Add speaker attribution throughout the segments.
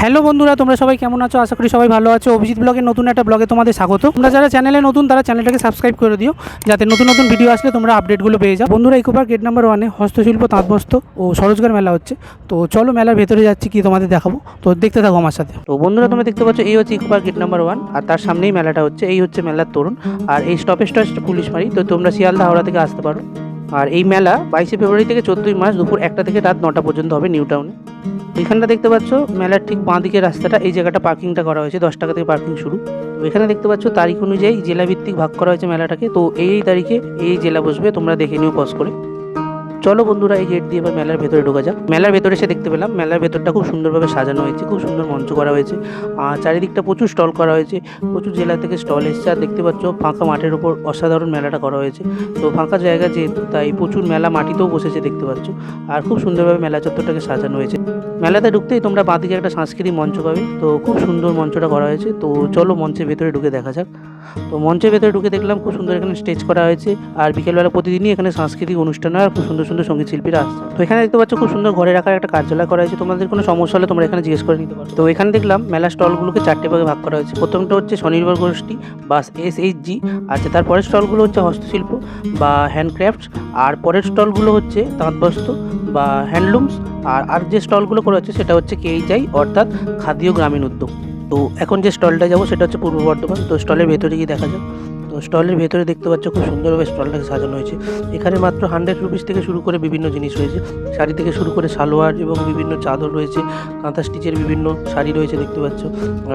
Speaker 1: Hello বন্ধুরা, তোমরা সবাই কেমন আছো? আশা করি সবাই ভালো আছো। অভিজিৎ ব্লগের নতুন একটা ব্লগে তোমাদের স্বাগত। তোমরা যারা চ্যানেলে নতুন, তারা চ্যানেলটাকে সাবস্ক্রাইব করে দিও, যাতে নতুন নতুন ভিডিও আসলে তোমরা আপডেটগুলো পেয়ে যাও। বন্ধুরা ইকোপার গেট নাম্বার ওয়ানে হস্তশিল্প, তাঁতবস্ত্র ও সরোজগার মেলা হচ্ছে। তো চলো মেলার ভেতরে যাচ্ছি, কি তোমাদের দেখাবো? তো দেখতে থাকো আমার সাথে। তো বন্ধুরা, তোমরা দেখতে পাচ্ছ, এই হচ্ছে Eco Park gate number one আর তার সামনেই মেলাটা হচ্ছে। এই হচ্ছে মেলার তরুণ, আর এই স্টপেজটা পুলিশ মারি। তো তোমরা শিয়ালদা হাওড়া থেকে আসতে পারো। আর এই মেলা বাইশে ফেব্রুয়ারি থেকে চোদ্দোই মার্চ দুপুর একটা থেকে রাত নটা পর্যন্ত হবে নিউ টাউনে। এখানটা দেখতে পাচ্ছ, মেলার ঠিক বাঁ দিকের রাস্তাটা, এই জায়গাটা পার্কিংটা করা হয়েছে, দশ টাকা থেকে পার্কিং শুরু। তো এখানে দেখতে পাচ্ছ, তারিখ অনুযায়ী জেলাভিত্তিক ভাগ করা হয়েছে মেলাটাকে। তো এই তারিখে এই জেলা বসবে, তোমরা দেখে নিও পজ করে। চলো বন্ধুরা, এই গেট দিয়ে এবার মেলার ভেতরে ঢোকা যাক। মেলার ভেতরে এসে দেখতে পেলাম, মেলার ভেতরটা খুব সুন্দরভাবে সাজানো হয়েছে, খুব সুন্দর মঞ্চ করা হয়েছে। আর চারিদিকটা প্রচুর স্টল করা হয়েছে, প্রচুর জেলা থেকে স্টল এসছে। আর দেখতে পাচ্ছ, ফাঁকা মাঠের উপর অসাধারণ মেলাটা করা হয়েছে। তো ফাঁকা জায়গা যেহেতু, তাই প্রচুর মেলা মাটিতেও বসেছে দেখতে পাচ্ছ। আর খুব সুন্দরভাবে মেলা চত্বরটাকে সাজানো হয়েছে। মেলাতে ঢুকতেই তোমরা বাঁদিকে একটা সাংস্কৃতিক মঞ্চ পাবে। তো খুব সুন্দর মঞ্চটা করা হয়েছে। তো চলো মঞ্চের ভেতরে ঢুকে দেখা যাক। তো মঞ্চের ভেতরে ঢুকে দেখলাম খুব সুন্দর এখানে স্টেজ করা হয়েছে। আর বিকেলবেলা প্রতিদিনই এখানে সাংস্কৃতিক অনুষ্ঠান আর খুব সুন্দর সুন্দর সংগীত শিল্পীরা আসছে। তো এখানে দেখতে পাচ্ছ খুব সুন্দর ঘরে রাখার একটা কার্যালয় করা হয়েছে। তোমাদের কোনো সমস্যা হলে তোমরা এখানে জিজ্ঞেস করে নিতে পারো। তো এখানে দেখলাম মেলা স্টলগুলোকে চারটে ভাগে ভাগ করা হয়েছে। প্রথমটা হচ্ছে স্বনির্ভর গোষ্ঠী বা এস এইচ জি আচ্ছা তারপরের স্টলগুলো হচ্ছে হস্তশিল্প বা হ্যান্ডক্রাফটস আর পরের স্টলগুলো হচ্ছে তাঁতবস্ত্র বা হ্যান্ডলুমস আর আর যে স্টলগুলো করা হচ্ছে সেটা হচ্ছে কেইচাই অর্থাৎ খাদ্য গ্রামীণ উদ্যোগ। তো এখন যে স্টলটা যাব সেটা হচ্ছে পূর্ব বর্ধমান, তো স্টলের ভেতরে গিয়ে দেখা যাক। তো স্টলের ভেতরে দেখতে পাচ্ছ খুব সুন্দরভাবে স্টলটাকে সাজানো হয়েছে। এখানে মাত্র হান্ড্রেড রুপিস থেকে শুরু করে বিভিন্ন জিনিস রয়েছে। শাড়ি থেকে শুরু করে সালোয়ার এবং বিভিন্ন চাদর রয়েছে, কাঁথা স্টিচের বিভিন্ন শাড়ি রয়েছে দেখতে পাচ্ছ।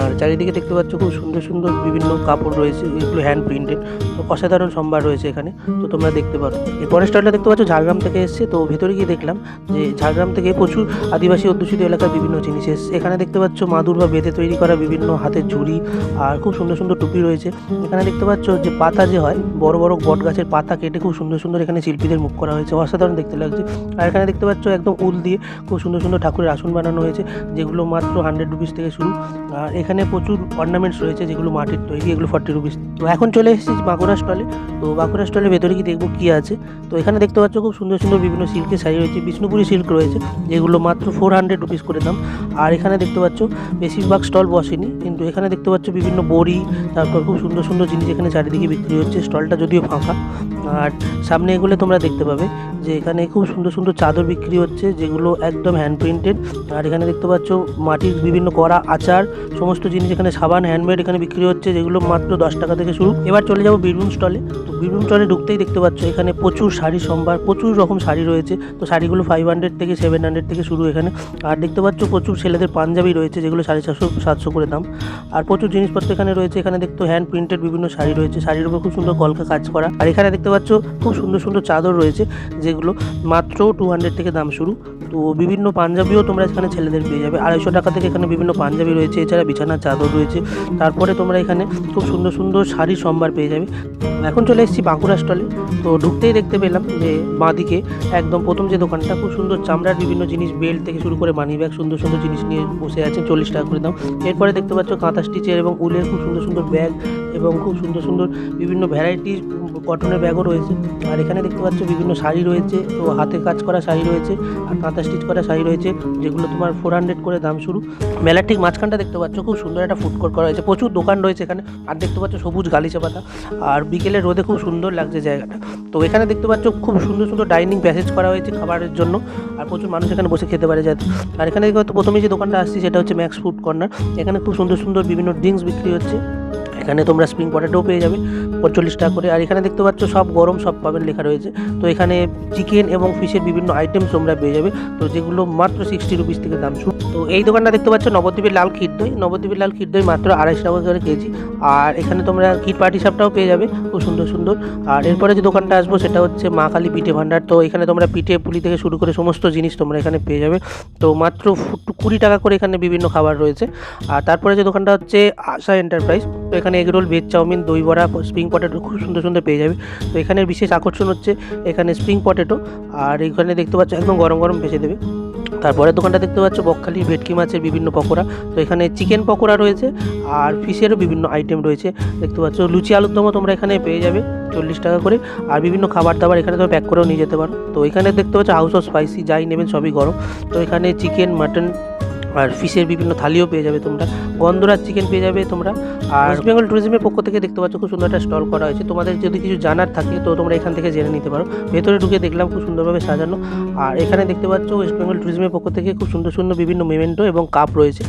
Speaker 1: আর চারিদিকে দেখতে পাচ্ছ খুব সুন্দর সুন্দর বিভিন্ন কাপড় রয়েছে, এগুলো হ্যান্ড প্রিন্টেড তো অসাধারণ সম্ভার রয়েছে এখানে, তো তোমরা দেখতে পারো। এই পরের স্টলটা দেখতে পাচ্ছ, ঝাড়গ্রাম থেকে এসছে। তো ভেতরে গিয়ে দেখলাম যে ঝাড়গ্রাম থেকে প্রচুর আদিবাসী অধ্যুষিত এলাকার বিভিন্ন জিনিস এসছে। এখানে দেখতে পাচ্ছ মাদুর বা বেঁধে তৈরি করা বিভিন্ন হাতের ঝুড়ি, আর খুব সুন্দর সুন্দর টুপি রয়েছে। এখানে দেখতে পাচ্ছ যে পাতা যে হয়, বড় বড় বট গাছের পাতা কেটে খুব সুন্দর সুন্দর এখানে শিল্পীদের মুখ করা হয়েছে। অসাধারণ দেখতে লাগছে। আর এখানে দেখতে পাচ্ছ একদম উল দিয়ে খুব সুন্দর সুন্দর ঠাকুরের আসন বানানো হয়েছে, যেগুলো মাত্র হান্ড্রেড রুপিস থেকে শুরু। আর এখানে প্রচুর অর্নামেন্টস রয়েছে, যেগুলো মাটির তৈরি, এগুলো ফর্টি রুপিস তো এখন চলে এসেছি বাঁকুড়া স্টলে তো বাঁকুড়া স্টলের ভেতরে কি দেখব কী আছে। তো এখানে দেখতে পাচ্ছ খুব সুন্দর সুন্দর বিভিন্ন সিল্কের শাড়ি রয়েছে, বিষ্ণুপুরি সিল্ক রয়েছে, যেগুলো মাত্র ফোর হান্ড্রেড রুপিস করে দাম। আর এখানে দেখতে পাচ্ছ বেশিরভাগ স্টল বসেনি, কিন্তু এখানে দেখতে পাচ্ছ বিভিন্ন বড়ি, তারপর খুব সুন্দর সুন্দর জিনিস এখানে চারিদিকে বিক্রি হচ্ছে, স্টলটা যদিও ফাঁকা। আর সামনে এগুলো তোমরা দেখতে পাবে যে এখানে খুব সুন্দর সুন্দর চাদর বিক্রি হচ্ছে, যেগুলো একদম হ্যান্ড প্রিন্টেড আর এখানে দেখতে পাচ্ছ মাটির বিভিন্ন করা আচার, সমস্ত জিনিস এখানে সাবান হ্যান্ডমেড এখানে বিক্রি হচ্ছে, যেগুলো মাত্র দশ টাকা থেকে শুরু। এবার চলে যাব বীরভূম স্টলে তো বীরভূম স্টলে ঢুকতেই দেখতে পাচ্ছ এখানে প্রচুর শাড়ি সম্ভার, প্রচুর রকম শাড়ি রয়েছে। তো শাড়িগুলো ফাইভ হান্ড্রেড থেকে সেভেন হান্ড্রেড থেকে শুরু এখানে। আর দেখতে পাচ্ছ প্রচুর ছেলেদের পাঞ্জাবি রয়েছে, যেগুলো সাড়ে সাতশো সাতশো করে দাম। আর প্রচুর জিনিসপত্র এখানে রয়েছে, এখানে দেখতো হ্যান্ড প্রিন্টেড বিভিন্ন শাড়ি রয়েছে শাড়ির উপর খুব সুন্দর কলকা কাজ করা। আর এখানে দেখতে পাচ্ছ খুব সুন্দর সুন্দর চাদর রয়েছে, যেগুলো মাত্র টু হান্ড্রেড থেকে দাম শুরু। তো বিভিন্ন পাঞ্জাবিও তোমরা এখানে ছেলেদের পেয়ে যাবে। আড়াইশো টাকা থেকে এখানে বিভিন্ন পাঞ্জাবি রয়েছে, এছাড়া বিছানার চাদর রয়েছে। তারপরে তোমরা এখানে খুব সুন্দর সুন্দর শাড়ির সম্ভার পেয়ে যাবে। এখন চলে এসেছি বাঁকুড়া স্টলে তো ঢুকতেই দেখতে পেলাম যে বাঁদিকে একদম প্রথম যে দোকানটা, খুব সুন্দর চামড়ার বিভিন্ন জিনিস, বেল্ট থেকে শুরু করে মানি ব্যাগ, সুন্দর সুন্দর জিনিস নিয়ে বসে আছে চল্লিশ টাকা করে দাম। এরপরে দেখতে পাচ্ছ কাঁথা স্টিচের এবং উলের খুব সুন্দর সুন্দর ব্যাগ এবং খুব সুন্দর সুন্দর বিভিন্ন ভ্যারাইটির কটনের ব্যাগও রয়েছে। আর এখানে দেখতে পাচ্ছ বিভিন্ন শাড়ি রয়েছে, তো হাতে কাজ করা শাড়ি রয়েছে। আর কাঁথা স্টিচ করা শাড়ি রয়েছে, যেগুলো তোমার ফোর হান্ড্রেড করে দাম শুরু। মেলার ঠিক মাঝখানটা দেখতে পাচ্ছ, খুব সুন্দর একটা ফুড কোর্ট করা হয়েছে। প্রচুর দোকান রয়েছে এখানে, আর দেখতে পাচ্ছ সবুজ গালিচা পাতা। আর বিকেলের রোদে খুব সুন্দর লাগছে জায়গাটা। তো এখানে দেখতে পাচ্ছ খুব সুন্দর সুন্দর ডাইনিং প্যাসেজ করা হয়েছে খাবারের জন্য, আর প্রচুর মানুষ এখানে বসে খেতে পারে যাতে। আর এখানে প্রথমে যে দোকানটা আসছি, সেটা হচ্ছে ম্যাক্স ফুড কর্নার এখানে খুব সুন্দর সুন্দর বিভিন্ন ড্রিঙ্কস বিক্রি হচ্ছে। এখানে তোমরা স্প্রিং পটেটোও পেয়ে যাবে, পঁয়তাল্লিশ টাকা করে। আর এখানে দেখতে পাচ্ছ, সব গরম সব পাবেন লেখা রয়েছে। তো এখানে চিকেন এবং ফিশের বিভিন্ন আইটেমস তোমরা পেয়ে যাবে। তো যেগুলো মাত্র সিক্সটি রুপিস থেকে দাম শুরু। তো এই দোকানটা দেখতে পাচ্ছ, নবদ্বীপের লাল ক্ষীর দই। নবদ্বীপের লাল ক্ষীর দই মাত্র আড়াইশো টাকা করে কেজি। আর এখানে তোমরা ক্ষীর পাটি সাপটাও পেয়ে যাবে, খুব সুন্দর সুন্দর। আর এরপরে যে দোকানটা আসব, সেটা হচ্ছে মা কালী পিঠে ভাণ্ডার তো এখানে তোমরা পিঠে, পুলি থেকে শুরু করে সমস্ত জিনিস তোমরা এখানে পেয়ে যাবে। তো মাত্র কুড়ি টাকা করে এখানে বিভিন্ন খাবার রয়েছে। আর তারপরে যে দোকানটা হচ্ছে আশা এন্টারপ্রাইজ তো এখানে এগরোল ভেজ চাউমিন, দই বড়া স্প্রিং পটেটো খুব সুন্দর সুন্দর পেয়ে যাবে। তো এখানের বিশেষ আকর্ষণ হচ্ছে এখানে স্প্রিং পটেটো আর এখানে দেখতে পাচ্ছ একদম গরম গরম ভেজে দেবে। তারপরের দোকানটা দেখতে পাচ্ছ বকখালি ভেটকি মাছের বিভিন্ন পকোড়া। তো এখানে চিকেন পকোড়া রয়েছে, আর ফিশেরও বিভিন্ন আইটেম রয়েছে। দেখতে পাচ্ছ, লুচি আলুর দমও তোমরা এখানে পেয়ে যাবে,
Speaker 2: চল্লিশ টাকা করে। আর বিভিন্ন খাবার দাবার এখানে তোমরা প্যাক করেও নিয়ে যেতে পারো। তো এখানে দেখতে পাচ্ছ হাউস অফ স্পাইসি যাই নেবেন সবই গরম। তো এখানে চিকেন মাটন আর ফিশের বিভিন্ন থালিও পেয়ে যাবে তোমরা। গন্ধরাজ চিকেন পেয়ে যাবে তোমরা। আর ওয়েস্ট বেঙ্গল ট্যুরিজমের পক্ষ থেকে দেখতে পাচ্ছ খুব সুন্দর একটা স্টল করা হয়েছে। তোমাদের যদি কিছু জানার থাকে, তো তোমরা এখান থেকে জেনে নিতে পারো। ভেতরে ঢুকে দেখলাম খুব সুন্দরভাবে সাজানো। আর এখানে দেখতে পাচ্ছ ওয়েস্ট বেঙ্গল ট্যুরিজমের পক্ষ থেকে খুব সুন্দর সুন্দর বিভিন্ন মেমেন্টো এবং কাপ রয়েছে।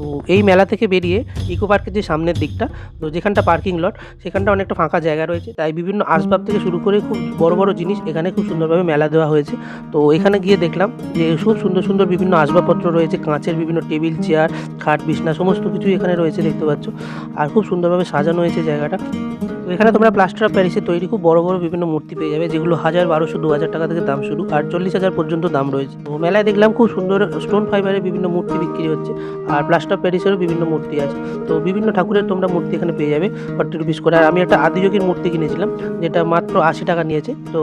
Speaker 2: তো এই মেলা থেকে বেরিয়ে ইকো পার্কের যে সামনের দিকটা, তো যেখানটা পার্কিং লট, সেখানটা অনেকটা ফাঁকা জায়গা রয়েছে। তাই বিভিন্ন আসবাব থেকে শুরু করে খুব বড় বড় জিনিস এখানে খুব সুন্দরভাবে মেলা দেওয়া হয়েছে। তো এখানে গিয়ে দেখলাম যে খুব সুন্দর সুন্দর বিভিন্ন আসবাবপত্র রয়েছে, কাঁচের বিভিন্ন টেবিল, চেয়ার, খাট, বিছনা, সমস্ত কিছুই এখানে রয়েছে, দেখতে পাচ্ছ। আর খুব সুন্দরভাবে সাজানো হয়েছে জায়গাটা। এখানে তোমরা প্লাস্টার অফ প্যারিসে তৈরি খুব বড় বড় বিভিন্ন মূর্তি পেয়ে যাবে, যেগুলো হাজার বারোশো, দু হাজার টাকা থেকে দাম শুরু, আর চল্লিশ হাজার পর্যন্ত দাম রয়েছে। তো মেলায় দেখলাম খুব সুন্দর স্টোন ফাইবারের বিভিন্ন মূর্তি বিক্রি হচ্ছে, আর প্লাস্টার অফ প্যারিসেরও বিভিন্ন মূর্তি আছে। তো বিভিন্ন ঠাকুরের তোমরা মূর্তি এখানে পেয়ে যাবে ফর্টি রুপিস করে। আর আমি একটা আদিযোগীর মূর্তি কিনেছিলাম, যেটা মাত্র আশি টাকা নিয়েছে, তো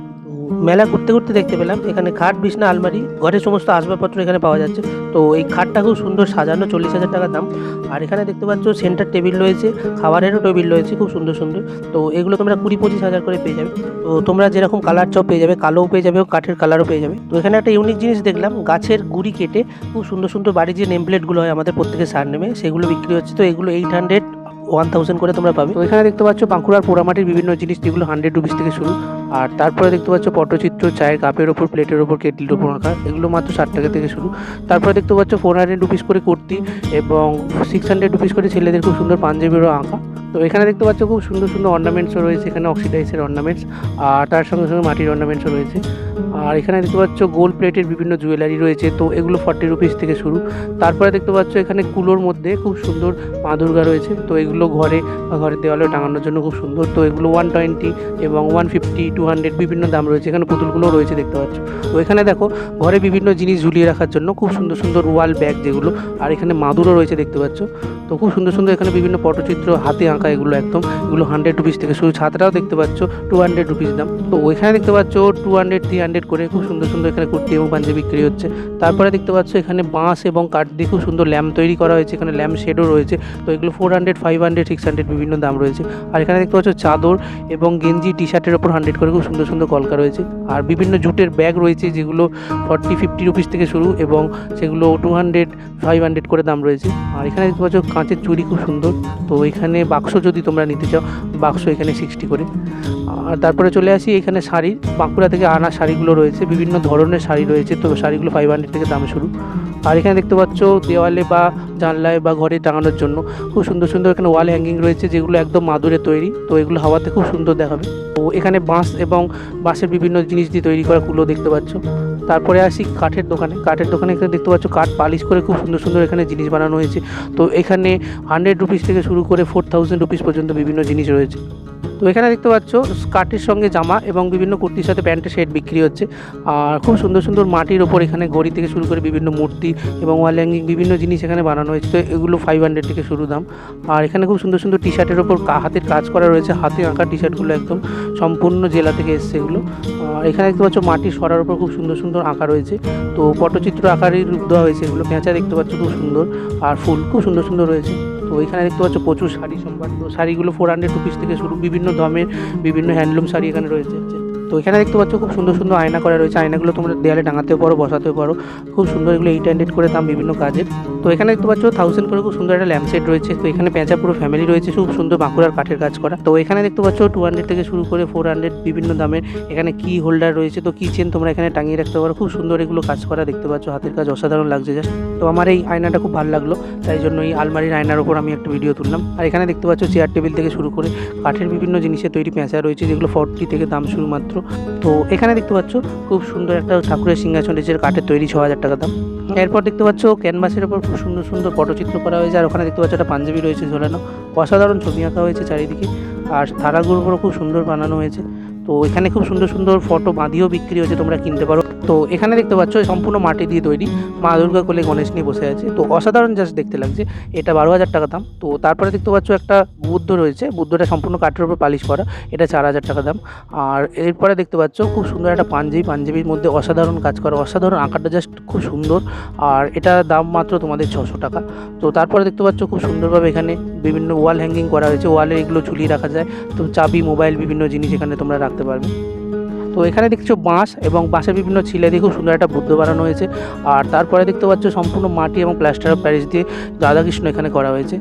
Speaker 2: মেলা ঘুরতে ঘুরতে দেখতে পেলাম। এখানে খাট, বিছনা, আলমারি, ঘরের সমস্ত আসবাবপত্র এখানে পাওয়া যাচ্ছে। তো এই খাটটা খুব সুন্দর সাজানো, চল্লিশ হাজার টাকা দাম। আর এখানে দেখতে পাচ্ছ সেন্টার টেবিল রয়েছে, খাবারেরও টেবিল রয়েছে, খুব সুন্দর সুন্দর। তো এগুলো তোমরা কুড়ি পঁচিশ হাজার করে পেয়ে যাবে। তো তোমরা যেরকম কালার চাও পেয়ে যাবে কালোও পেয়ে যাবে কাঠের কালারও পেয়ে যাবে। তো এখানে একটা ইউনিক জিনিস দেখলাম, গাছের গুড়ি কেটে খুব সুন্দর সুন্দর বাড়ির যে নেম প্লেটগুলো হয় আমাদের প্রত্যেকের সার নেমে, সেগুলো বিক্রি হচ্ছে। তো এগুলো এইট হান্ড্রেড ওয়ান থাউজেন্ড করে তোমরা পাবে। তো এখানে দেখতে পাচ্ছ বাঁকুড়ার পোড়ামাটির বিভিন্ন জিনিস, যেগুলো হান্ড্রেড রুপিস থেকে শুরু। আর তারপরে দেখতে পাচ্ছ পটচিত্র, চায়ের কাপের ওপর, প্লেটের ওপর, কেটলির ওপর আঁকা। এগুলো মাত্র ষাট টাকা থেকে শুরু। তারপরে দেখতে পাচ্ছ ফোর হান্ড্রেড রুপিস করে কুর্তি এবং সিক্স হান্ড্রেড রুপিস করে ছেলেদের খুব সুন্দর পাঞ্জাবিরও আঁকা। তো এখানে দেখতে পাচ্ছ খুব সুন্দর সুন্দর অর্নামেন্টসও রয়েছে। এখানে অক্সিডাইসের অর্নামেন্টস আর তার সঙ্গে সঙ্গে মাটির অর্নামেন্টসও রয়েছে। আর এখানে দেখতে পাচ্ছ গোল্ড প্লেটের বিভিন্ন জুয়েলারি রয়েছে। তো এগুলো ফর্টি রুপিস থেকে শুরু। তারপরে দেখতে পাচ্ছ এখানে কুলোর মধ্যে খুব সুন্দর মা দুর্গা রয়েছে। তো এগুলো ঘরে বা ঘরের দেওয়ালে টাঙানোর জন্য খুব সুন্দর। তো এগুলো ওয়ান টোয়েন্টি এবং ওয়ান ফিফটি টু হান্ড্রেড বিভিন্ন দাম রয়েছে। এখানে পুতুলগুলোও রয়েছে দেখতে পাচ্ছ। তো এখানে দেখো, ঘরে বিভিন্ন জিনিস ঝুলিয়ে রাখার জন্য খুব সুন্দর সুন্দর ওয়াল ব্যাগ যেগুলো। আর এখানে মাদুরও রয়েছে দেখতে পাচ্ছ। তো খুব সুন্দর সুন্দর এখানে বিভিন্ন পটচিত্র, হাতে আঁকা এগুলো একদম। এগুলো হান্ড্রেড রুপিস থেকে শুরু। ছাতাটাও দেখতে পাচ্ছ টু হান্ড্রেড রুপিস দাম। তো ওইখানে দেখতে পাচ্ছ টু হান্ড্রেড থ্রি হান্ড্রেড করে খুব সুন্দর সুন্দর এখানে কুর্তি এবং পাঞ্জাবি বিক্রি হচ্ছে। তারপরে দেখতে পাচ্ছ, এখানে বাঁশ এবং কাঠ দিয়ে খুব সুন্দর ল্যাম্প তৈরি করা হয়েছে। এখানে ল্যাম্প শেডও রয়েছে। তো এগুলো four hundred five hundred six hundred বিভিন্ন দাম রয়েছে। আর এখানে দেখতে পাচ্ছ, চাদর এবং গেঞ্জি টি শার্টের ওপর হান্ড্রেড করে খুব সুন্দর সুন্দর কলকা রয়েছে। আর বিভিন্ন জুটের ব্যাগ রয়েছে, যেগুলো ফর্টি ফিফটি রুপিস থেকে শুরু এবং সেগুলো টু হান্ড্রেড ফাইভ হান্ড্রেড করে দাম রয়েছে। আর এখানে দেখতে পাচ্ছ কাঁচের চুড়ি খুব সুন্দর। তো এখানে বাক্স যদি তোমরা নিতে চাও, বাক্স এখানে সিক্সটি করে। আর তারপরে চলে আসি এখানে শাড়ি বাঁকুড়া থেকে আনা শাড়িগুলো রয়েছে, বিভিন্ন ধরনের শাড়ি রয়েছে। তো শাড়িগুলো ফাইভ হান্ড্রেড থেকে দাম শুরু। আর এখানে দেখতে পাচ্ছ দেওয়ালে বা জানলায় বা ঘরে টাঙানোর জন্য খুব সুন্দর সুন্দর এখানে ওয়াল হ্যাঙ্গিং রয়েছে, যেগুলো একদম মাদুরে তৈরি। তো এগুলো হাওয়াতে খুব সুন্দর দেখাবে। তো এখানে বাঁশ এবং বাঁশের বিভিন্ন জিনিস দিয়ে তৈরি করা কুলো দেখতে পাচ্ছ। তারপরে আসি কাঠের দোকানে। কাঠের দোকানে এখানে দেখতে পাচ্ছ কাঠ পালিশ করে খুব সুন্দর সুন্দর এখানে জিনিস বানানো হয়েছে। তো এখানে হান্ড্রেড রুপিস থেকে শুরু করে ফোর থাউজেন্ড রুপিস পর্যন্ত বিভিন্ন জিনিস রয়েছে। তো এখানে দেখতে পাচ্ছ স্কার্টের সঙ্গে জামা এবং বিভিন্ন কুর্তির সাথে প্যান্টের সেট বিক্রি হচ্ছে। আর খুব সুন্দর সুন্দর মাটির ওপর এখানে গড়ি থেকে শুরু করে বিভিন্ন মূর্তি এবং ওয়াল বিভিন্ন জিনিস এখানে বানানো হয়েছে। তো এগুলো ফাইভ হান্ড্রেড থেকে শুরু দাম। আর এখানে খুব সুন্দর সুন্দর টি শার্টের ওপর হাতের কাজ করা রয়েছে। হাতে আঁকা টি শার্টগুলো একদম সম্পূর্ণ জেলা থেকে এসছে এগুলো। আর এখানে দেখতে পাচ্ছ মাটির সরার ওপর খুব সুন্দর সুন্দর আঁকা রয়েছে। তো পটচিত্র আকারের রূপ দেওয়া হয়েছে এগুলো। পেঁচা দেখতে পাচ্ছ খুব সুন্দর। আর ফুল খুব সুন্দর সুন্দর রয়েছে। তো এখানে দেখতে পাচ্ছ প্রচুর শাড়ি সম্ভার শাড়িগুলো ফোর হান্ড্রেড রুপিস থেকে শুরু, বিভিন্ন দামের বিভিন্ন হ্যান্ডলুম শাড়ি এখানে রয়েছে। তো এখানে দেখতে পাচ্ছ খুব সুন্দর সুন্দর আয়না করা রয়েছে। আয়নাগুলো তোমরা দেয়ালে টাঙাতেও পারো, বসাতেও পারো। খুব সুন্দর এগুলো এইট করে দাম বিভিন্ন কাজের। তো এখানে দেখতে পাচ্ছ থাউজেন্ড করে খুব সুন্দর একটা ল্যাম্প সেট রয়েছে। তো এখানে পেঁচা পুরো ফ্যামিলি রয়েছে, খুব সুন্দর বাঁকুড়ার কাঠের কাজ করা। তো এখানে দেখতে পাচ্ছ টু হান্ড্রেড থেকে শুরু করে ফোর হান্ড্রেড বিভিন্ন দামের। এখানে কি হোল্ডার রয়েছে, তো কি চেন তোমরা এখানে টাঙিয়ে রাখতে পারো। খুব সুন্দর এগুলো কাজ করা দেখতে পাচ্ছ, হাতের কাজ অসাধারণ লাগছে জাস্ট তো আমার এই আয়নাটা খুব ভালো লাগল, তাই জন্য এই আলমারির আয়নার ওপর আমি একটা ভিডিও তুললাম। আর এখানে দেখতে পাচ্ছ চেয়ার টেবিল থেকে শুরু করে কাঠের বিভিন্ন জিনিসের তৈরি পেঁচা রয়েছে, যেগুলো ফর্টি থেকে দাম শুরু মাত্র। তো এখানে দেখতে পাচ্ছ, খুব সুন্দর একটা ঠাকুরের সিংহাসন রয়েছে কাঠের তৈরি ছ হাজার টাকা দাম। এরপর দেখতে পাচ্ছ ক্যানভাসের ওপর খুব সুন্দর সুন্দর পটচিত্র করা হয়েছে, আর ওখানে দেখতে পাচ্ছ একটা পাঞ্জাবি রয়েছে ঝোলানো। অসাধারণ ছবি আঁকা হয়েছে চারিদিকে, আর থালাগুলোর উপরও খুব সুন্দর বানানো হয়েছে। তো এখানে খুব সুন্দর সুন্দর ফটো বাঁধিয়েও বিক্রি হয়েছে, তোমরা কিনতে পারো। তো এখানে দেখতে পাচ্ছ সম্পূর্ণ মাটি দিয়ে তৈরি। মা দুর্গা কোলে গণেশ নিয়ে বসে আছে। তো অসাধারণ জাস্ট দেখতে লাগছে। এটা বারো হাজার টাকা দাম। তো তারপরে দেখতে পাচ্ছ, একটা বুদ্ধ রয়েছে। বুদ্ধটা সম্পূর্ণ কাঠের উপর পালিশ করা। এটা চার হাজার টাকা দাম। আর এরপরে দেখতে পাচ্ছ, খুব সুন্দর একটা পাঞ্জাবি। পাঞ্জাবির মধ্যে অসাধারণ কাজ করা। অসাধারণ আঁকাটা জাস্ট খুব সুন্দর। আর এটা দাম মাত্র তোমাদের ছশো টাকা। তো তারপরে দেখতে পাচ্ছ, খুব সুন্দরভাবে এখানে বিভিন্ন ওয়াল হ্যাঙ্গিং করা হয়েছে। ওয়ালে এগুলো ঝুলিয়ে রাখা যায়। তো চাবি মোবাইল বিভিন্ন জিনিস এখানে তোমরা রাখতে পারবে। তো এখানে দেখছ বাঁশ এবং বাঁশের বিভিন্ন ছিলে দিয়ে খুব সুন্দর একটা বুদ্ধ বানানো হয়েছে। আর তারপরে দেখতে পাচ্ছ সম্পূর্ণ মাটি এবং প্লাস্টার অফ প্যারিস দিয়ে রাধাকৃষ্ণ এখানে করা হয়েছে।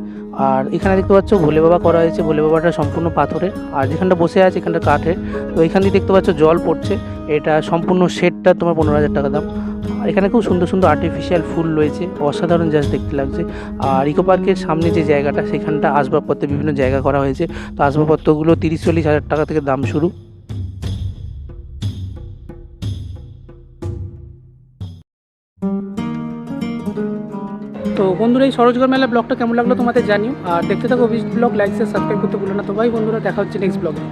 Speaker 2: আর এখানে দেখতে পাচ্ছ ভোলে বাবা করা হয়েছে। ভোলে বাবাটা সম্পূর্ণ পাথরের। আর যেখানটা বসে আছে এখানটা কাঠের। তো এখান দিয়ে দেখতে পাচ্ছ জল পড়ছে। এটা সম্পূর্ণ সেটটা তোমার পনেরো হাজার টাকা দাম। এখানে খুব সুন্দর সুন্দর আর্টিফিশিয়াল ফুল রয়েছে, অসাধারণ জাস্ট দেখতে লাগছে। আর ইকো পার্কের সামনে যে জায়গাটা, সেখানটা আসবাবপত্রের বিভিন্ন জায়গা করা হয়েছে। তো আসবাবপত্রগুলো তিরিশ, চল্লিশ হাজার টাকা থেকে দাম শুরু।
Speaker 1: তো বন্ধুরা, এই সরোজগড় মেলা ব্লগটা কেমন লাগল তোমাদের জানিও। আর দেখতে থাকো ব্লগ লাইক সাবস্ক্রাইব করতে ভুলো না। তো ভাই বন্ধুরা, দেখা হচ্ছে নেক্সট ব্লগে